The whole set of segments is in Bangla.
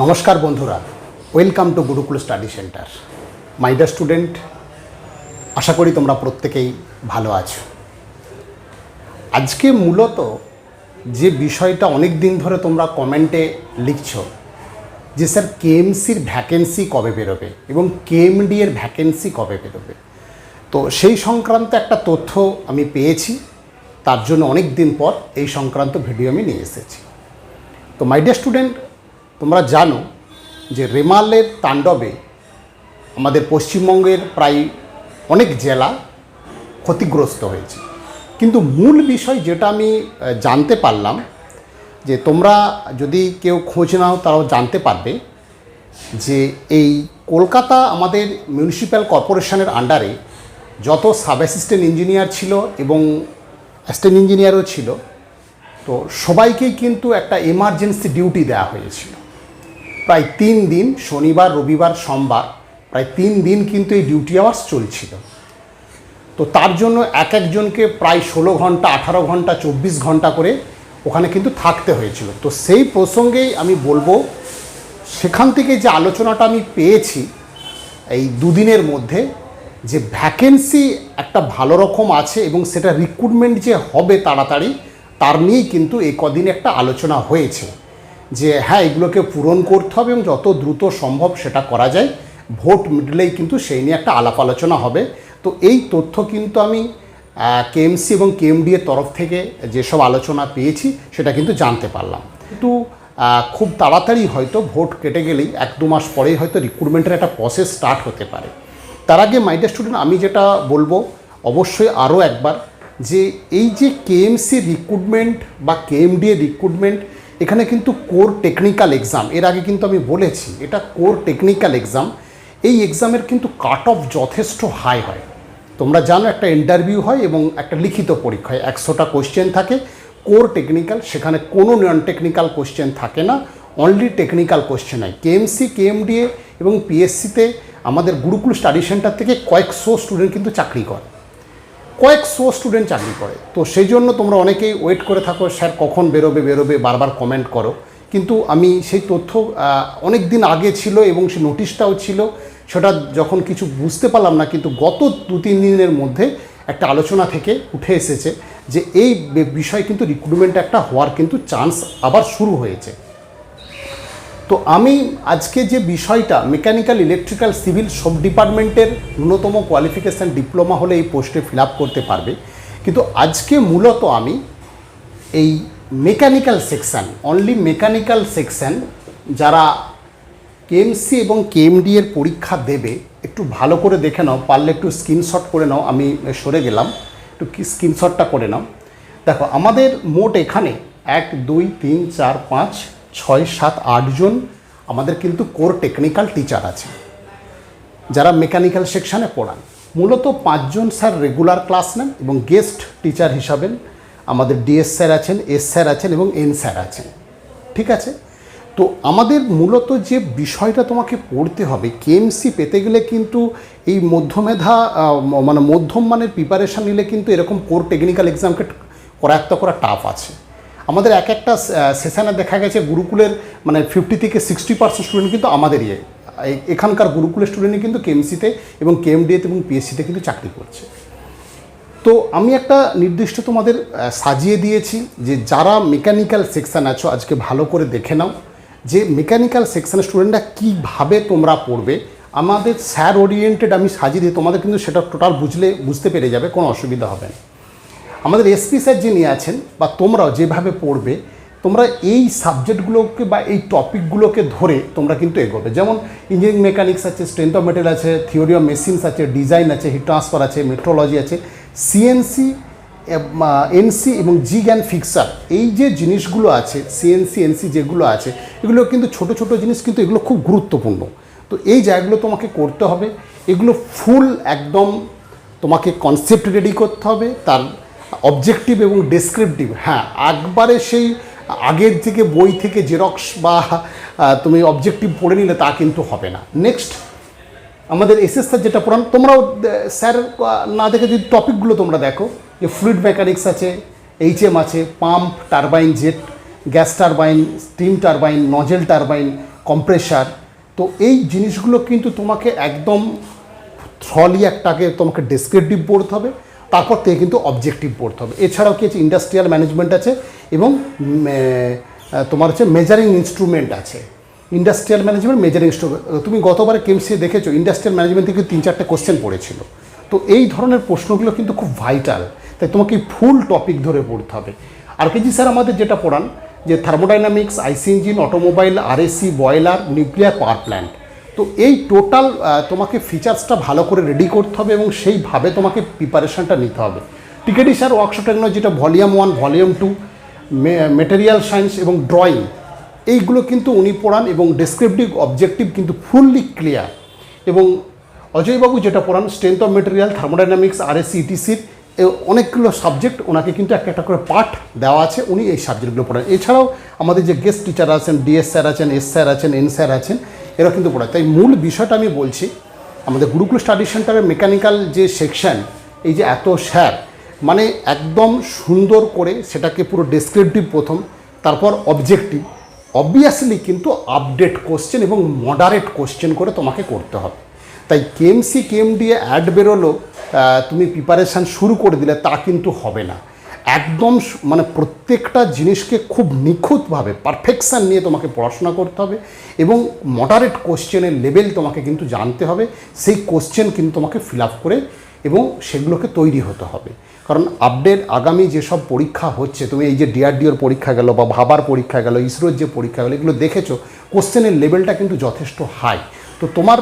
নমস্কার বন্ধুরা, welcome to Gurukul study center. My dear student আশা করি তোমরা প্রত্যেকেই ভালো আছো। আজকে মূলত যে বিষয়টা অনেক দিন ধরে তোমরা কমেন্টে লিখছ, যে স্যার কেএমসির ভ্যাকেন্সি কবে বেরোবে এবং কেএমডি এর ভ্যাকেন্সি কবে বেরোবে? তো সেই সংক্রান্ত একটা তথ্য আমি পেয়েছি, তার জন্য অনেক দিন পর এই সংক্রান্ত ভিডিও আমি নিয়ে এসেছি। তো মাই ডিয়ার স্টুডেন্ট তোমরা জানো যে রেমালের তাণ্ডবে আমাদের পশ্চিমবঙ্গের প্রায় অনেক জেলা ক্ষতিগ্রস্ত হয়েছে। কিন্তু মূল বিষয় যেটা আমি জানতে পারলাম যে তোমরা যদি কেউ খোঁজ নাও তারাও জানতে পারবে যে এই কলকাতা আমাদের মিউনিসিপ্যাল কর্পোরেশনের আন্ডারে যত সাব অ্যাসিস্ট্যান্ট ইঞ্জিনিয়ার ছিল এবং অ্যাসিস্ট্যান্ট ইঞ্জিনিয়ারও ছিল, তো সবাইকেই কিন্তু একটা এমার্জেন্সি ডিউটি দেওয়া হয়েছিল। প্রায় তিন দিন, শনিবার, রবিবার, সোমবার, প্রায় তিন দিন কিন্তু এই ডিউটি আওয়ার্স চলছিল। তো তার জন্য এক একজনকে প্রায় ষোলো ঘণ্টা, আঠারো ঘণ্টা, চব্বিশ ঘণ্টা করে ওখানে কিন্তু থাকতে হয়েছিল। তো সেই প্রসঙ্গেই আমি বলব, সেখান থেকে যে আলোচনাটা আমি পেয়েছি এই দুদিনের মধ্যে, যে ভ্যাকেন্সি একটা ভালো রকম আছে এবং সেটা রিক্রুটমেন্ট যে হবে তাড়াতাড়ি, তার নিয়েই কিন্তু এই কদিনে একটা আলোচনা হয়েছে। যে হ্যাঁ এগুলোকে পূরণ করতে হবে এবং যত দ্রুত সম্ভব সেটা করা যায়। ভোট মিটলেই কিন্তু সেই নিয়ে একটা আলাপ আলোচনা হবে। তো এই তথ্য কিন্তু আমি কেএমসি এবং কেএমডি এর তরফ থেকে যেসব আলোচনা পেয়েছি সেটা কিন্তু জানতে পারলাম। কিন্তু খুব তাড়াতাড়ি হয়তো ভোট কেটে গেলেই এক দু মাস পরেই হয়তো রিক্রুটমেন্টের একটা প্রসেস স্টার্ট হতে পারে। তার আগে মাইডিয়া স্টুডেন্ট আমি যেটা বলব অবশ্যই আরও একবার যে এই যে কেএমসি রিক্রুটমেন্ট বা কেএমডি রিক্রুটমেন্ট এখানে কিন্তু কোর টেকনিক্যাল এক্সাম এর আগে কিন্তু আমি বলেছি, এটা কোর টেকনিক্যাল এক্সাম এই এক্সামের কিন্তু কাট অফ যথেষ্ট হাই হয়। তোমরা জানো একটা ইন্টারভিউ হয় এবং একটা লিখিত পরীক্ষা হয়, একশোটা কোশ্চেন থাকে কোর টেকনিক্যাল সেখানে কোনো নন টেকনিক্যাল কোশ্চেন থাকে না অনলি টেকনিক্যাল কোশ্চেন হয়। কেএমসি কেএমডিএ এবং পিএসসিতে আমাদের গুরুকুল স্টাডি সেন্টার থেকে কয়েকশো স্টুডেন্ট কিন্তু চাকরি করে। কয়েকশো স্টুডেন্ট চাকরি করে। তো সেই জন্য তোমরা অনেকেই ওয়েট করে থাকো, স্যার, কখন বেরোবে বেরোবে, বারবার কমেন্ট করো। কিন্তু আমি সেই তথ্য অনেক দিন আগে ছিল এবং সেই নোটিশটাও ছিল। সেটা যখন কিছু বুঝতে পারলাম না, কিন্তু গত দু তিন দিনের মধ্যে একটা আলোচনা থেকে উঠে এসেছে যে, এই বিষয় কিন্তু রিক্রুটমেন্ট একটা হওয়ার কিন্তু চান্স আবার শুরু হয়েছে। তো আমি আজকে যে বিষয়টা মেকানিক্যাল ইলেকট্রিক্যাল সিভিল সব ডিপার্টমেন্টের ন্যূনতম কোয়ালিফিকেশান ডিপ্লোমা হলে এই পোস্টে ফিল করতে পারবে। কিন্তু আজকে মূলত আমি এই mechanical section only mechanical section যারা কেএমসি এবং কেএমডি এর পরীক্ষা দেবে, একটু ভালো করে দেখে নাও, পারলে একটু স্ক্রিনশট করে নাও, আমি সরে গেলাম, একটু স্ক্রিনশটটা করে নাও। দেখো, আমাদের মোট এখানে এক, দুই, তিন, চার, পাঁচ ছয়, সাত আটজন আমাদের কিন্তু কোর টেকনিক্যাল টিচার আছে। যারা মেকানিক্যাল সেকশানে পড়ান। মূলত পাঁচজন স্যার রেগুলার ক্লাস নেন এবং গেস্ট টিচার হিসাবে আমাদের ডিএস স্যার আছেন এস স্যার আছেন এবং এন স্যার আছেন। ঠিক আছে? তো আমাদের মূলত যে বিষয়টা তোমাকে পড়তে হবে কেএমসি পেতে গেলে কিন্তু এই মধ্যমেধা মানে মধ্যম মানের প্রিপারেশান নিলে কিন্তু এরকম কোর টেকনিক্যাল এক্সামকে করায়ত্ত করা টাফ আছে। আমাদের এক একটা সেশানে দেখা গেছে গুরুকুলের মানে ফিফটি থেকে সিক্সটি পার্সেন্ট স্টুডেন্ট কিন্তু আমাদের ইয়ে এখানকার গুরুকুলের স্টুডেন্টই কিন্তু কেএমসিতে এবং কেএমডিএতে এবং পিএসসিতে কিন্তু চাকরি করছে। তো আমি একটা নির্দিষ্ট তোমাদের সাজিয়ে দিয়েছি যে যারা মেকানিক্যাল সেকশান আছো, আজকে ভালো করে দেখে নাও যে মেকানিক্যাল সেকশানের স্টুডেন্টরা কীভাবে তোমরা পড়বে। আমাদের স্যার ওরিয়েন্টেড আমি সাজিয়ে দিই, তোমাদের কিন্তু সেটা টোটাল বুঝলে, বুঝতে পেরে যাবে, কোনো অসুবিধা হবে না। আমাদের এসপি স্যার যিনি আছেন বা তোমরাও যেভাবে পড়বে, তোমরা এই সাবজেক্টগুলোকে বা এই টপিকগুলোকে ধরে তোমরা কিন্তু এগোবে। যেমন ইঞ্জিনিয়ারিং মেকানিক্স আছে স্ট্রেংথ অফ মেটেরিয়াল আছে থিওরি অফ মেশিনস আছে ডিজাইন আছে হিট ট্রান্সফার আছে মেট্রোলজি আছে সিএনসি এনসি এবং জি জ্ঞান ফিক্সার এই যে জিনিসগুলো আছে সিএনসি এনসি যেগুলো আছে, এগুলো কিন্তু ছোট ছোট জিনিস কিন্তু এগুলো খুব গুরুত্বপূর্ণ। তো এই জায়গাগুলো তোমাকে করতে হবে, এগুলো ফুল একদম তোমাকে কনসেপ্ট রেডি করতে হবে, তার অবজেক্টিভ এবং ডেসক্রিপটিভ হ্যাঁ একবারে সেই আগের থেকে বই থেকে জেরক্স বা তুমি অবজেক্টিভ পড়ে নিলে তা কিন্তু হবে না। নেক্সট আমাদের এসএস স্যার যেটা পড়ান, তোমরাও স্যার না দেখে যদি টপিকগুলো তোমরা দেখো, যে ফ্লুইড মেকানিক্স আছে এইচএম আছে pump turbine jet gas turbine steam turbine nozzle turbine compressor তো এই জিনিসগুলো কিন্তু তোমাকে একদম থ্রলি একটাকে তোমাকে ডেসক্রিপটিভ পড়তে হবে। তারপর থেকে কিন্তু অবজেক্টিভ পড়তে হবে। এছাড়াও কি আছে? ইন্ডাস্ট্রিয়াল ম্যানেজমেন্ট আছে এবং তোমার হচ্ছে মেজারিং ইনস্ট্রুমেন্ট আছে। ইন্ডাস্ট্রিয়াল ম্যানেজমেন্ট মেজারিং ইনস্ট্রুমেন্ট তুমি গতবারে কেমসি দেখেছ ইন্ডাস্ট্রিয়াল ম্যানেজমেন্ট থেকে তিন চারটে কোশ্চেন পড়েছিল। তো এই ধরনের প্রশ্নগুলো কিন্তু খুব ভাইটাল তাই তোমাকে ফুল টপিক ধরে পড়তে হবে। আর কেজি স্যার আমাদের যেটা পড়ান, যে thermodynamics IC engine automobile RAC boiler nuclear power plant তো এই টোটাল তোমাকে ফিচার্সটা ভালো করে রেডি করতে হবে এবং সেইভাবে তোমাকে প্রিপারেশনটা নিতে হবে। টিকেটি স্যার ওয়ার্কশপ টেকনোলজি যেটা volume one volume two material science এবং ড্রয়িং এইগুলো কিন্তু উনি পড়ান এবং ডেসক্রিপটিভ অবজেক্টিভ কিন্তু ফুললি ক্লিয়ার এবং অজয়বাবু যেটা পড়ান strength of material thermodynamics RAC ইটিসির অনেকগুলো সাবজেক্ট ওনাকে কিন্তু একটা একটা করে পাঠ দেওয়া আছে, উনি এই সাবজেক্টগুলো পড়ান। এছাড়াও আমাদের যে গেস্ট টিচার আছেন ডিএস স্যার আছেন এস স্যার আছেন এন স্যার আছেন এরা কিন্তু পড়ায় তাই মূল বিষয়টা আমি বলছি, আমাদের গুরুকুল স্টাডি সেন্টারের মেকানিক্যাল যে সেকশন এই যে এত স্যার মানে একদম সুন্দর করে সেটাকে পুরো ডেসক্রিপটিভ প্রথম, তারপর অবজেক্টিভ অবভিয়াসলি কিন্তু আপডেট কোশ্চেন এবং মডারেট কোশ্চেন করে তোমাকে করতে হবে। তাই কেএমসি কেএমডি অ্যাড বেরোলো তুমি প্রিপারেশান শুরু করে দিলে তা কিন্তু হবে না। একদম মানে প্রত্যেকটা জিনিসকে খুব নিখুঁতভাবে পারফেকশান নিয়ে তোমাকে পড়াশোনা করতে হবে এবং মডারেট কোশ্চেনের লেভেল তোমাকে কিন্তু জানতে হবে। সেই কোশ্চেন কিন্তু তোমাকে ফিল আপ করে এবং সেগুলোকে তৈরি হতে হবে। কারণ আপডেট আগামী যেসব পরীক্ষা হচ্ছে, তুমি এই যে ডিআরডিওর পরীক্ষা গেল বা ভাবার পরীক্ষা গেল ইসরোর যে পরীক্ষা গেলো, এগুলো দেখেছ কোশ্চেনের লেভেলটা কিন্তু যথেষ্ট হাই তো তোমার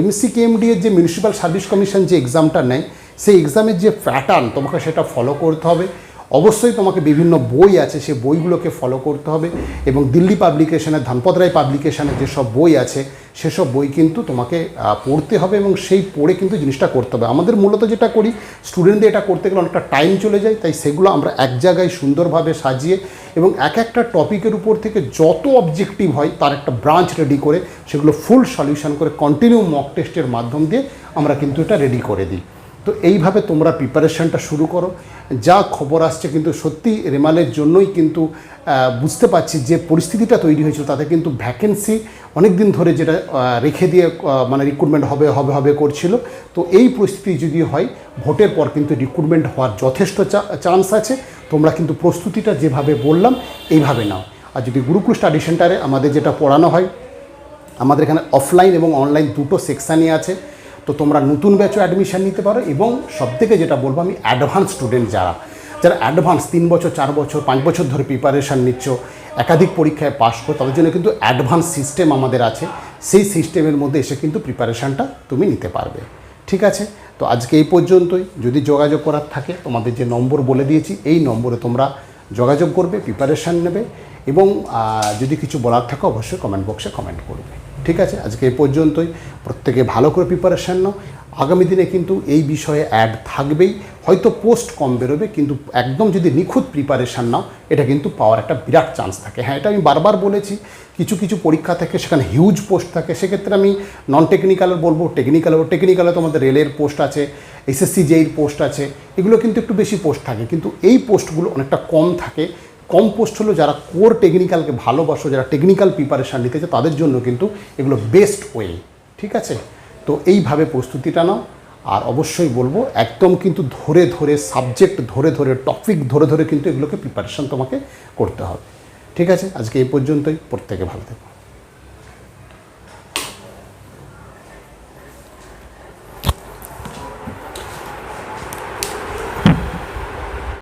এমসি কেএমডি এর যে মিউনিসিপ্যাল সার্ভিস কমিশন যে এক্সামটা নেয়, সেই এক্সামের যে প্যাটার্ন তোমাকে সেটা ফলো করতে হবে। অবশ্যই তোমাকে বিভিন্ন বই আছে সেই বইগুলোকে ফলো করতে হবে এবং দিল্লি পাবলিকেশনের ধনপত রায় পাবলিকেশনের যেসব বই আছে, সেসব বই কিন্তু তোমাকে পড়তে হবে এবং সেই পড়ে কিন্তু জিনিসটা করতে হবে। আমাদের মূলত যেটা করি স্টুডেন্টদের এটা করতে গেলে অনেকটা টাইম চলে যায়, তাই সেগুলো আমরা এক জায়গায় সুন্দরভাবে সাজিয়ে এবং এক একটা টপিকের উপর থেকে যত অবজেক্টিভ হয়, তার একটা ব্রাঞ্চ রেডি করে, সেগুলো ফুল সলিউশন করে কন্টিনিউ মক টেস্টের মাধ্যম দিয়ে আমরা কিন্তু এটা রেডি করে দিই। তো এইভাবে তোমরা প্রিপারেশনটা শুরু করো। যা খবর আসছে কিন্তু সত্যি রেমালের জন্যই কিন্তু বুঝতে পারছি যে পরিস্থিতিটা তৈরি হয়েছিল, তাতে কিন্তু ভ্যাকেন্সি অনেক দিন ধরে যেটা রেখে দিয়ে মানে রিক্রুটমেন্ট হবে হবে হবে করছিল। তো এই পরিস্থিতি যদি হয়, ভোটের পর কিন্তু রিক্রুটমেন্ট হওয়ার যথেষ্ট চান্স আছে। তোমরা কিন্তু প্রস্তুতিটা যেভাবে বললাম, এইভাবে নাও। আর যদি গুরুকুল স্টাডি সেন্টারে আমাদের যেটা পড়ানো হয়, আমাদের এখানে অফলাইন এবং অনলাইন দুটো সেকশানই আছে। তো তোমরা নতুন ব্যাচও অ্যাডমিশান নিতে পারো এবং সবথেকে যেটা বলব আমি অ্যাডভান্স স্টুডেন্ট যারা যারা অ্যাডভান্স তিন বছর, চার বছর, পাঁচ বছর ধরে প্রিপারেশান নিচ্ছ, একাধিক পরীক্ষায় পাশ করো, তাদের জন্য কিন্তু অ্যাডভান্স সিস্টেম আমাদের আছে। সেই সিস্টেমের মধ্যে এসে কিন্তু প্রিপারেশানটা তুমি নিতে পারবে। ঠিক আছে? তো আজকে এই পর্যন্তই। যদি যোগাযোগ করার থাকে, তোমাদের যে নম্বর বলে দিয়েছি, এই নম্বরে তোমরা যোগাযোগ করবে প্রিপারেশান নেবে এবং যদি কিছু বলার থাকে, অবশ্যই কমেন্ট বক্সে কমেন্ট করবে। ঠিক আছে? আজকে এই পর্যন্তই। প্রত্যেকে ভালো করে প্রিপারেশান নাও। আগামী দিনে কিন্তু এই বিষয়ে অ্যাড থাকবেই। হয়তো পোস্ট কম বেরোবে, কিন্তু একদম যদি নিখুঁত প্রিপারেশান নাও, এটা কিন্তু পাওয়ার একটা বিরাট চান্স থাকে। হ্যাঁ এটা আমি বারবার বলেছি, কিছু কিছু পরীক্ষা থাকে সেখানে হিউজ পোস্ট থাকে। সেক্ষেত্রে আমি নন টেকনিক্যালের বলব টেকনিক্যাল টেকনিক্যালে তোমাদের রেলের পোস্ট আছে এসএসসি জেইর পোস্ট আছে। এগুলো কিন্তু একটু বেশি পোস্ট থাকে। কিন্তু এই পোস্টগুলো অনেকটা কম থাকে। কম পোস্ট হলো যারা কোর টেকনিক্যালকে ভালোবাসো, যারা টেকনিক্যাল প্রিপারেশান নিতে চায়, তাদের জন্য কিন্তু এগুলো বেস্ট ওয়ে ঠিক আছে? তো এইভাবে প্রস্তুতিটা নাও। আর অবশ্যই বলব, একদম কিন্তু ধরে ধরে সাবজেক্ট ধরে ধরে টপিক ধরে ধরে কিন্তু এগুলোকে প্রিপারেশান তোমাকে করতে হবে। ঠিক আছে? আজকে এই পর্যন্তই। প্রত্যেকে ভালো থেকো।